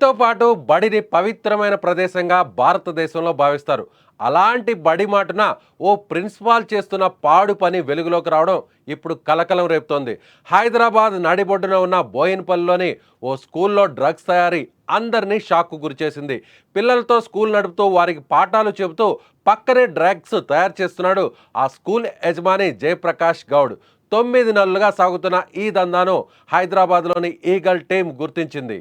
బడితో పాటు బడిని పవిత్రమైన ప్రదేశంగా భారతదేశంలో భావిస్తారు. అలాంటి బడి మాటున ఓ ప్రిన్సిపాల్ చేస్తున్న పాడు పని వెలుగులోకి రావడం ఇప్పుడు కలకలం రేపుతోంది. హైదరాబాద్ నడిబొడ్డున ఉన్న బోయిన్పల్లిలోని ఓ స్కూల్లో డ్రగ్స్ తయారీ అందరినీ షాక్కు గురిచేసింది. పిల్లలతో స్కూల్ నడుపుతూ వారికి పాఠాలు చెబుతూ పక్కనే డ్రగ్స్ తయారు చేస్తున్నాడు ఆ స్కూల్ యజమాని జయప్రకాష్ గౌడ్. తొమ్మిది నెలలుగా సాగుతున్న ఈ దందాను హైదరాబాద్లోని ఈగల్ టీం గుర్తించింది.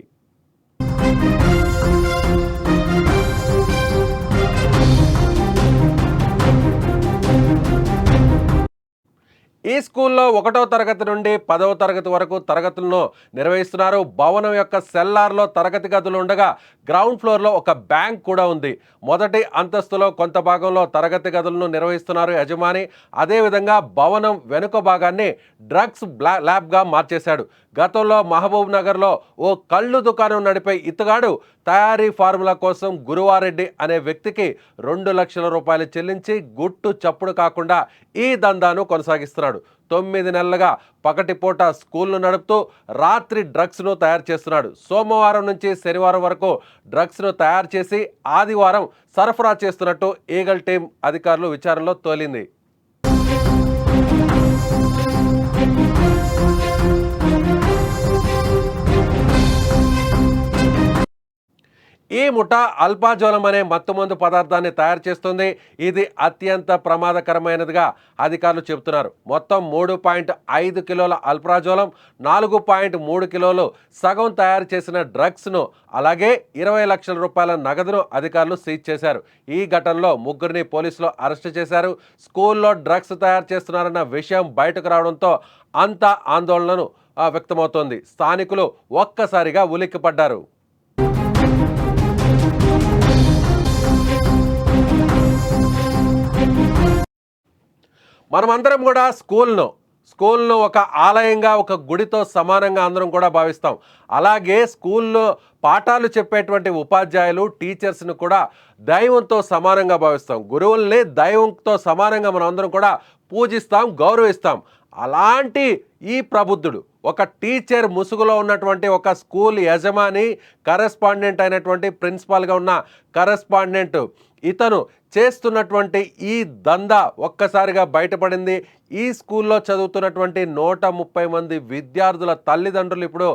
ఈ స్కూల్లో ఒకటో తరగతి నుండి పదవ తరగతి వరకు తరగతులను నిర్వహిస్తున్నారు. భవనం యొక్క సెల్లార్లో తరగతి గదులు ఉండగా గ్రౌండ్ ఫ్లోర్లో ఒక బ్యాంక్ కూడా ఉంది. మొదటి అంతస్తులో కొంత భాగంలో తరగతి గదులను నిర్వహిస్తున్నారు యజమాని. అదేవిధంగా భవనం వెనుక భాగాన్ని డ్రగ్స్ బ్లా ల్యాబ్గా మార్చేశాడు. గతంలో మహబూబ్ నగర్లో ఓ కళ్ళు దుకాణం నడిపే ఇతగాడు తయారీ ఫార్ములా కోసం గురువారెడ్డి అనే వ్యక్తికి రెండు లక్షల రూపాయలు చెల్లించి గుట్టు చప్పుడు కాకుండా ఈ దందాను కొనసాగిస్తున్నాడు. తొమ్మిది నెలలుగా పగటిపూట స్కూల్ను నడుపుతూ రాత్రి డ్రగ్స్ను తయారు చేస్తున్నాడు. సోమవారం నుంచి శనివారం వరకు డ్రగ్స్ను తయారు చేసి ఆదివారం సరఫరా చేస్తున్నట్టు ఈగల్ టీం అధికారులు విచారణలో తోలింది. ముఠ అల్పాజోలం అనే మత్తుమందు పదార్థాన్ని తయారు చేస్తుంది. ఇది అత్యంత ప్రమాదకరమైనదిగా అధికారులు చెబుతున్నారు. మొత్తం మూడు పాయింట్ ఐదు కిలోల అల్ప్రాజోలం నాలుగు పాయింట్ మూడు కిలోలు సగం తయారు చేసిన డ్రగ్స్ను అలాగే ఇరవై లక్షల రూపాయల నగదును అధికారులు సీజ్ చేశారు. ఈ ఘటనలో ముగ్గురిని పోలీసులు అరెస్టు చేశారు. స్కూల్లో డ్రగ్స్ తయారు చేస్తున్నారన్న విషయం బయటకు రావడంతో అంత ఆందోళనను వ్యక్తమవుతోంది. స్థానికులు ఒక్కసారిగా ఉలిక్కిపడ్డారు. మనమందరం కూడా స్కూల్ను స్కూల్ను ఒక ఆలయంగా ఒక గుడితో సమానంగా అందరం కూడా భావిస్తాం. అలాగే స్కూల్లో పాఠాలు చెప్పేటువంటి ఉపాధ్యాయులు టీచర్స్ను కూడా దైవంతో సమానంగా భావిస్తాం. గురువుల్ని దైవంతో సమానంగా మనం అందరం కూడా పూజిస్తాం గౌరవిస్తాం. అలాంటి ఈ ప్రబుద్ధుడు ఒక టీచర్ ముసుగులో ఉన్నటువంటి ఒక స్కూల్ యజమాని కరెస్పాండెంట్ అయినటువంటి ప్రిన్సిపాల్గా ఉన్న కరెస్పాండెంట్ ఇతను చేస్తున్నటువంటి ఈ దందా ఒక్కసారిగా బయటపడింది. ఈ స్కూల్లో చదువుతున్నటువంటి నూట ముప్పై మంది విద్యార్థుల తల్లిదండ్రులు ఇప్పుడు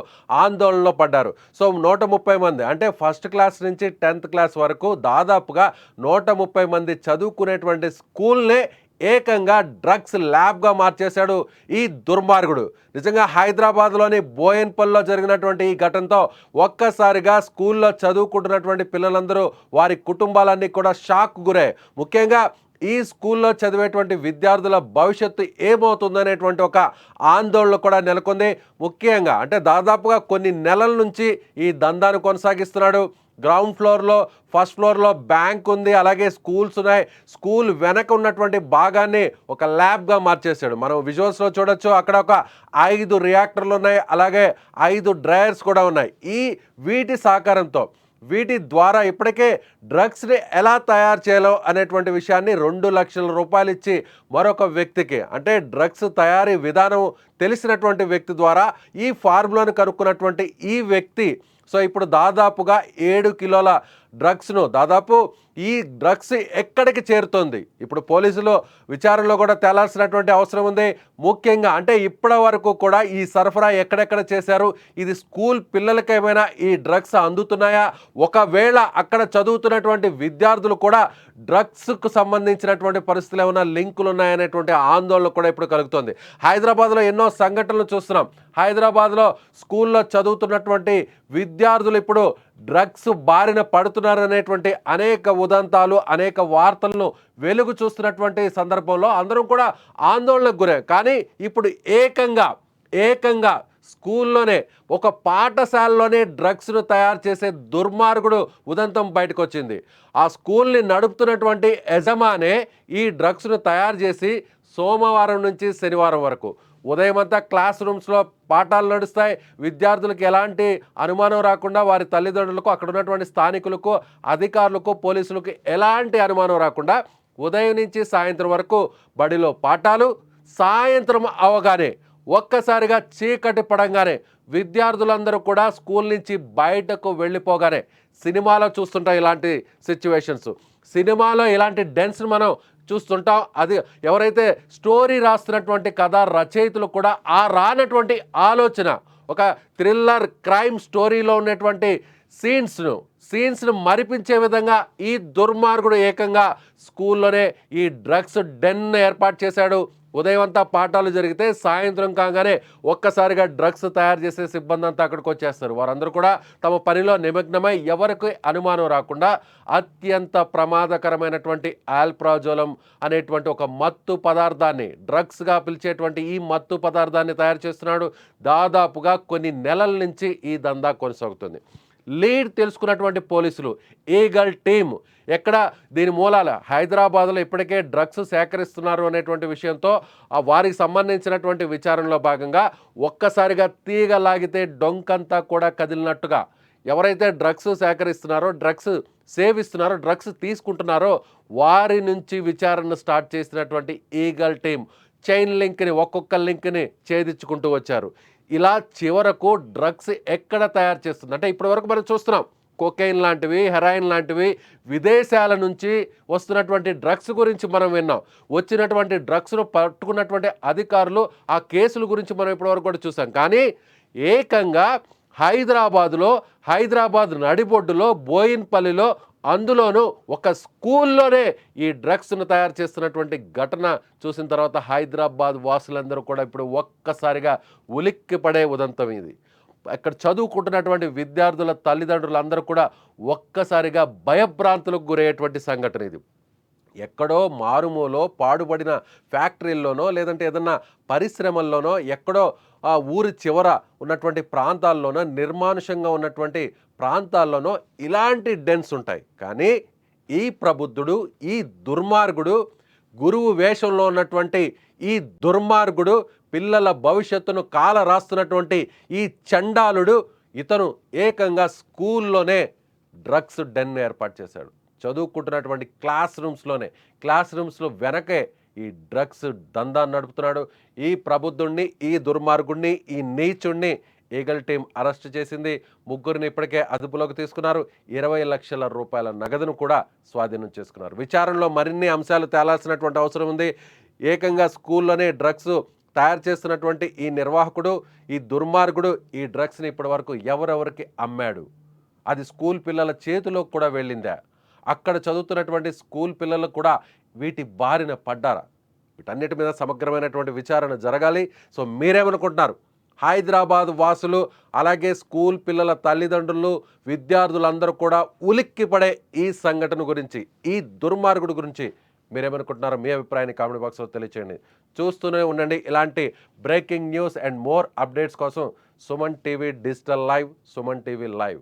ఆందోళనలో పడ్డారు. సో నూట ముప్పై మంది అంటే ఫస్ట్ క్లాస్ నుంచి టెన్త్ క్లాస్ వరకు దాదాపుగా నూట ముప్పై మంది చదువుకునేటువంటి స్కూల్నే ఏకంగా డ్రగ్స్ ల్యాబ్గా మార్చేశాడు ఈ దుర్మార్గుడు. నిజంగా హైదరాబాద్లోని బోయన్పల్లిలో జరిగినటువంటి ఈ ఘటనతో ఒక్కసారిగా స్కూల్లో చదువుకుంటున్నటువంటి పిల్లలందరూ వారి కుటుంబాలన్నీ కూడా షాక్ గురే ముఖ్యంగా ఈ స్కూల్లో చదివేటువంటి విద్యార్థుల భవిష్యత్తు ఏమవుతుందనేటువంటి ఒక ఆందోళన కూడా నెలకొంది. ముఖ్యంగా అంటే దాదాపుగా కొన్ని నెలల నుంచి ఈ దందాను కొనసాగిస్తున్నాడు. గ్రౌండ్ ఫ్లోర్లో ఫస్ట్ ఫ్లోర్లో బ్యాంక్ ఉంది అలాగే స్కూల్స్ ఉన్నాయి. స్కూల్ వెనక ఉన్నటువంటి భాగాన్ని ఒక ల్యాబ్గా మార్చేశాడు. మనం విజువల్స్లో చూడొచ్చు అక్కడ ఒక ఐదు రియాక్టర్లు ఉన్నాయి అలాగే ఐదు డ్రయర్స్ కూడా ఉన్నాయి. ఈ వీటి సహకారంతో వీటి ద్వారా ఇప్పటికే డ్రగ్స్ని ఎలా తయారు చేయాలో అనేటువంటి విషయాన్ని రెండు లక్షల రూపాయలు ఇచ్చి మరొక వ్యక్తికి అంటే డ్రగ్స్ తయారీ విధానం తెలిసినటువంటి వ్యక్తి ద్వారా ఈ ఫార్ములాను కనుక్కున్నటువంటి ఈ వ్యక్తి సో ఇప్పుడు దాదాపుగా ఏడు కిలోల డ్రగ్స్ను. దాదాపు ఈ డ్రగ్స్ ఎక్కడికి చేరుతోంది? ఇప్పుడు పోలీసులు విచారణలో కూడా తేలాల్సినటువంటి అవసరం ఉంది. ముఖ్యంగా అంటే ఇప్పటి వరకు కూడా ఈ సరఫరా ఎక్కడెక్కడ చేశారు? ఇది స్కూల్ పిల్లలకి ఏమైనా ఈ డ్రగ్స్ అందుతున్నాయా? ఒకవేళ అక్కడ చదువుతున్నటువంటి విద్యార్థులు కూడా డ్రగ్స్కు సంబంధించినటువంటి పరిస్థితులు ఏమైనా లింకులు ఉన్నాయనేటువంటి ఆందోళన కూడా ఇప్పుడు కలుగుతుంది. హైదరాబాద్లో ఎన్నో సంఘటనలు చూస్తున్నాం. హైదరాబాద్లో స్కూల్లో చదువుతున్నటువంటి విద్యార్థులు ఇప్పుడు డ్రగ్స్ బారిన పడుతున్నారనేటువంటి అనేక ఉదంతాలు అనేక వార్తలను వెలుగు చూస్తున్నటువంటి సందర్భంలో అందరం కూడా ఆందోళనకు గురే కానీ ఇప్పుడు ఏకంగా ఏకంగా స్కూల్లోనే ఒక పాఠశాలలోనే డ్రగ్స్ను తయారు చేసే దుర్మార్గుడు ఉదంతం బయటకు వచ్చింది ఆ స్కూల్ని నడుపుతున్నటువంటి యజమానే ఈ డ్రగ్స్ను తయారు చేసి సోమవారం నుంచి శనివారం వరకు ఉదయం క్లాస్ రూమ్స్లో పాఠాలు నడుస్తాయి. విద్యార్థులకు ఎలాంటి అనుమానం రాకుండా వారి తల్లిదండ్రులకు అక్కడ ఉన్నటువంటి స్థానికులకు అధికారులకు పోలీసులకు ఎలాంటి అనుమానం రాకుండా ఉదయం నుంచి సాయంత్రం వరకు బడిలో పాఠాలు సాయంత్రం అవగానే ఒక్కసారిగా చీకటి పడంగానే విద్యార్థులందరూ కూడా స్కూల్ నుంచి బయటకు వెళ్ళిపోగానే సినిమాలో చూస్తుంటాం ఇలాంటి సిచ్యువేషన్స్. సినిమాలో ఇలాంటి డెన్స్ మనం చూస్తుంటాం. అది ఎవరైతే స్టోరీ రాస్తున్నటువంటి కథ రచయితలు కూడా ఆ రానటువంటి ఆలోచన ఒక థ్రిల్లర్ క్రైమ్ స్టోరీలో ఉన్నటువంటి సీన్స్ను సీన్స్ను మరిపించే విధంగా ఈ దుర్మార్గుడు ఏకంగా స్కూల్లోనే ఈ డ్రగ్స్ డెన్ ఏర్పాటు చేశాడు. ఉదయం అంతా పాఠాలు జరిగితే సాయంత్రం కాగానే ఒక్కసారిగా డ్రగ్స్ తయారు చేసే సిబ్బంది అంతా అక్కడికి వచ్చేస్తారు. వారందరూ కూడా తమ పనిలో నిమగ్నమై ఎవరికి అనుమానం రాకుండా అత్యంత ప్రమాదకరమైనటువంటి ఆల్ప్రాజోలం అనేటువంటి ఒక మత్తు పదార్థాన్ని డ్రగ్స్గా పిలిచేటువంటి ఈ మత్తు పదార్థాన్ని తయారు చేస్తున్నాడు. దాదాపుగా కొన్ని నెలల నుంచి ఈ దందా కొనసాగుతుంది. లీడ్ తెలుసుకున్నటువంటి పోలీసులు. Eagle team. ఎక్కడ దీని మూలాల? హైదరాబాద్లో ఇప్పటికే డ్రగ్స్ సేకరిస్తున్నారు అనేటువంటి విషయంతో ఆ వారికి సంబంధించినటువంటి విచారణలో భాగంగా ఒక్కసారిగా తీగ లాగితే డొంకంతా కూడా కదిలినట్టుగా. ఎవరైతే డ్రగ్స్ సేకరిస్తున్నారో డ్రగ్స్ సేవిస్తున్నారో డ్రగ్స్ తీసుకుంటున్నారో వారి నుంచి విచారణ స్టార్ట్ చేసినటువంటి ఈగల్ టీం చైన్ లింక్ని ఒక్కొక్క లింక్ని ఛేదించుకుంటూ వచ్చారు. ఇలా చివరకు డ్రగ్స్ ఎక్కడ తయారు చేస్తుంది? అంటే ఇప్పటివరకు మనం చూస్తున్నాం కొకైన్ లాంటివి హెరాయిన్ లాంటివి విదేశాల నుంచి వస్తున్నటువంటి డ్రగ్స్ గురించి మనం విన్నాం. వచ్చినటువంటి డ్రగ్స్ను పట్టుకున్నటువంటి అధికారులు ఆ కేసుల గురించి మనం ఇప్పటివరకు కూడా చూసాం కానీ ఏకంగా హైదరాబాదులో హైదరాబాద్ నడిబొడ్డులో బోయిన్పల్లిలో అందులోనూ ఒక స్కూల్లోనే ఈ డ్రగ్స్ను తయారు చేస్తున్నటువంటి ఘటన చూసిన తర్వాత హైదరాబాద్ వాసులందరూ కూడా ఇప్పుడు ఒక్కసారిగా ఉలిక్కి పడే ఉదంతం ఇది. అక్కడ చదువుకుంటున్నటువంటి విద్యార్థుల తల్లిదండ్రులందరూ కూడా ఒక్కసారిగా భయభ్రాంతులకు గురయ్యేటువంటి సంఘటన ఇది. ఎక్కడో మారుమూలో పాడుబడిన ఫ్యాక్టరీల్లోనో లేదంటే ఏదన్నా పరిశ్రమల్లోనో ఎక్కడో ఆ ఊరి చివర ఉన్నటువంటి ప్రాంతాల్లోనో నిర్మానుషంగా ఉన్నటువంటి ప్రాంతాల్లోనో ఇలాంటి డెన్స్ ఉంటాయి. కానీ ఈ ప్రబుద్ధుడు ఈ దుర్మార్గుడు గురువు వేషంలో ఉన్నటువంటి ఈ దుర్మార్గుడు పిల్లల భవిష్యత్తును కాల రాస్తున్నటువంటి ఈ చండాలుడు ఇతను ఏకంగా స్కూల్లోనే డ్రగ్స్ డెన్ ఏర్పాటు చేశాడు. చదువుకుంటున్నటువంటి క్లాస్ రూమ్స్లోనే క్లాస్ రూమ్స్లో వెనకే ఈ డ్రగ్స్ దందా నడుపుతున్నాడు. ఈ ప్రబుద్ధుణ్ణి ఈ దుర్మార్గుణ్ణి ఈ నీచుణ్ణి ఈగల్ టీం అరెస్ట్ చేసింది. ముగ్గురిని ఇప్పటికే అదుపులోకి తీసుకున్నారు. ఇరవై లక్షల రూపాయల నగదును కూడా స్వాధీనం చేసుకున్నారు. విచారణలో మరిన్ని అంశాలు తేలాల్సినటువంటి అవసరం ఉంది. ఏకంగా స్కూల్లోనే డ్రగ్స్ తయారు చేస్తున్నటువంటి ఈ నిర్వాహకుడు ఈ దుర్మార్గుడు ఈ డ్రగ్స్ని ఇప్పటివరకు ఎవరెవరికి అమ్మాడు? అది స్కూల్ పిల్లల చేతిలోకి కూడా వెళ్ళిందా? అక్కడ చదువుతున్నటువంటి స్కూల్ పిల్లలు కూడా వీటి బారిన పడ్డారా? వీటన్నిటి మీద సమగ్రమైనటువంటి విచారణ జరగాలి. సో మీరేమనుకుంటున్నారు? హైదరాబాద్ వాసులు అలాగే స్కూల్ పిల్లల తల్లిదండ్రులు విద్యార్థులందరూ కూడా ఉలిక్కి పడే ఈ సంఘటన గురించి ఈ దుర్మార్గుడు గురించి మీరేమనుకుంటున్నారో మీ అభిప్రాయాన్ని కామెంట్ బాక్స్లో తెలియచేయండి. చూస్తూనే ఉండండి. ఇలాంటి breaking news and more updates కోసం Suman TV digital live Suman TV live.